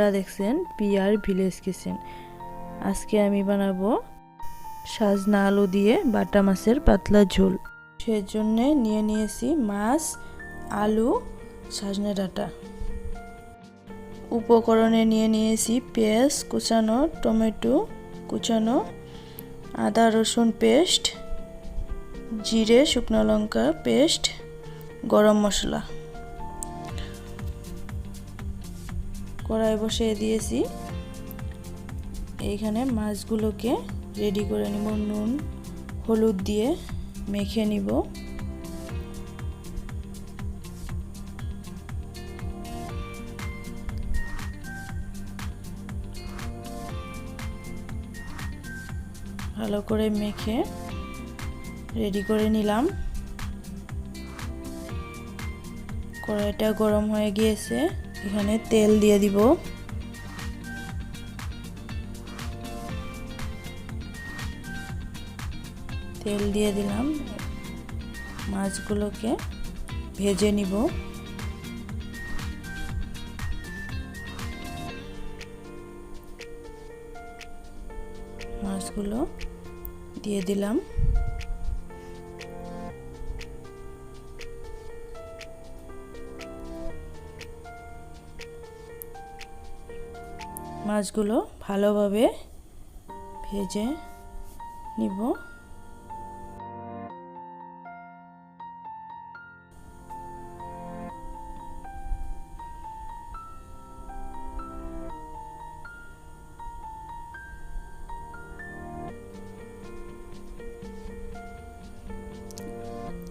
আপনারা দেখছেন peer village kitchen. আজকে আমি বানাবো সাজনা আলু দিয়ে বাটা মাছের পাতলা ঝোল। সেজন্যে নিয়ে নিয়েছি মাছ, আলু, সাজনে ডাঁটা। উপকরণে নিয়ে নিয়েছি পেঁয়াজ কুচানো, টমেটো কুচানো, আদা রসুন পেস্ট, জিরে শুকনো লঙ্কা পেস্ট, গরম মশলা। কড়াই বসিয়ে দিয়েছি। এইখানে মাছগুলোকে রেডি করে নিব, নুন, হলুদ দিয়ে মেখে নিব। ভালো করে মেখে রেডি করে নিলাম। কড়াইটা গরম হয়ে গিয়েছে। এখানে তেল দিয়ে দিব। তেল দিয়ে দিলাম। মাছগুলোকে ভেজে নিব। মাছগুলো দিয়ে দিলাম। মাছগুলো ভালোভাবে ভেজে নিব।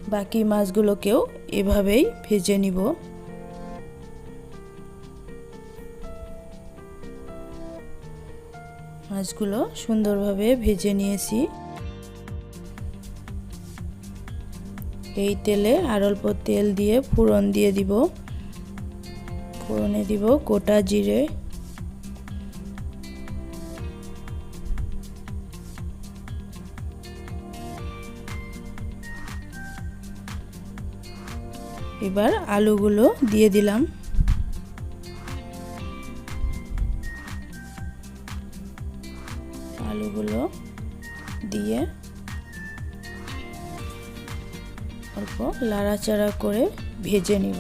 বাকি মাছগুলোকেও এভাবেই ভেজে নিব। মাছগুলো সুন্দরভাবে ভেজে নিয়েছি। এই তেলে আর অল্প তেল দিয়ে ফোড়ন দিয়ে দিব। ফোড়নে দিব গোটা জিরে। এবার আলুগুলো দিয়ে দিলাম। আলুগুলো দিয়ে অল্প লাড়াচাড়া করে ভেজে নিব।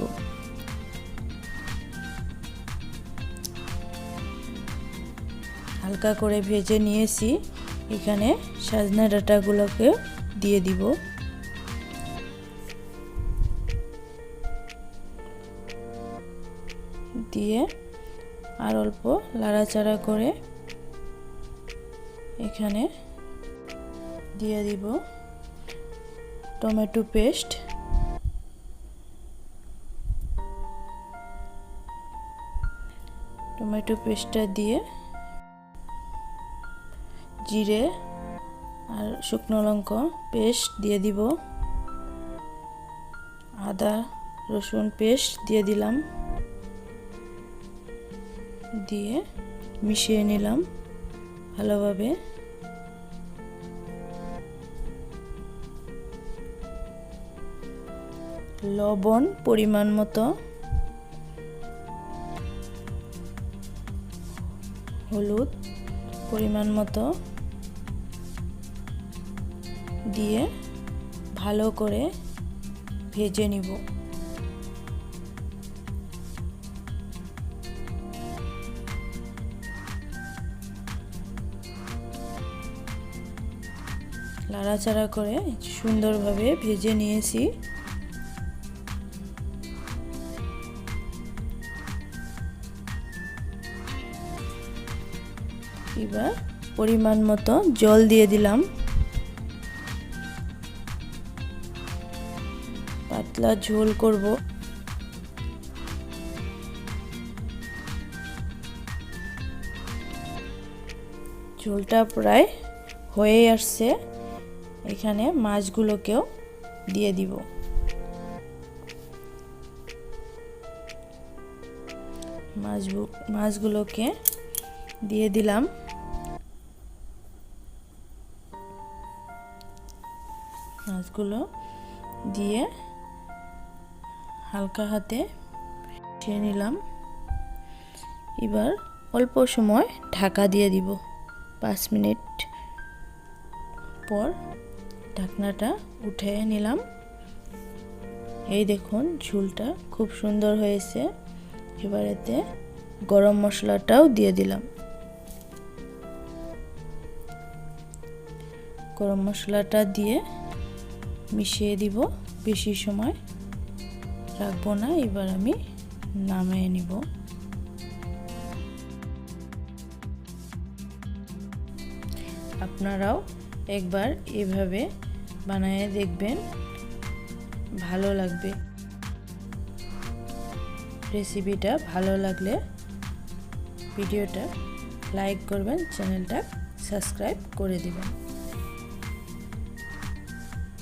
হালকা করে ভেজে নিয়েছি। এখানে সাজনা ডাঁটাগুলোকে দিয়ে দিব। দিয়ে আর অল্প লাড়াচাড়া করে এখানে দিয়ে দিব টমেটো পেস্ট। টমেটো পেস্টটা দিয়ে জিরে আর শুকনো লঙ্কা পেস্ট দিয়ে দিব। আদা, রসুন পেস্ট দিয়ে দিলাম। দিয়ে মিশিয়ে নিলাম। ভালোভাবে। লবণ পরিমাণ মতো। হলুদ পরিমাণ মতো। দিয়ে ভালো করে ভেজে নিব। লাড়াচাড়া করে সুন্দরভাবে ভেজে নিয়েছি। এবার পরিমাণ মতো জল দিয়ে দিলাম। পাতলা ঝোল করব। ঝোলটা প্রায় হয়ে আসছে। এখানে মাছগুলোকেও দিয়ে দিব। মাছ মাছগুলোকে দিয়ে দিলাম। মাছগুলো দিয়ে হালকা হাতে মিশিয়ে নিলাম। এবার অল্প সময় ঢাকা দিয়ে দিব। পাঁচ মিনিট পর ঢাকনাটা উঠে নিলাম। এই দেখুন, ঝুলটা খুব সুন্দর হয়েছে। এবার এতে গরম মশলাটাও দিয়ে দিলাম। গরম মশলাটা দিয়ে মিশিয়ে দিব বেশি সময়। রাখব না, এবার আমি নামিয়ে নিব। আপনারাও একবার এভাবে বানিয়ে দেখবেন ভালো লাগবে। রেসিপিটা ভালো লাগলে ভিডিওটা লাইক করবেন চ্যানেলটা সাবস্ক্রাইব করে দেবেন।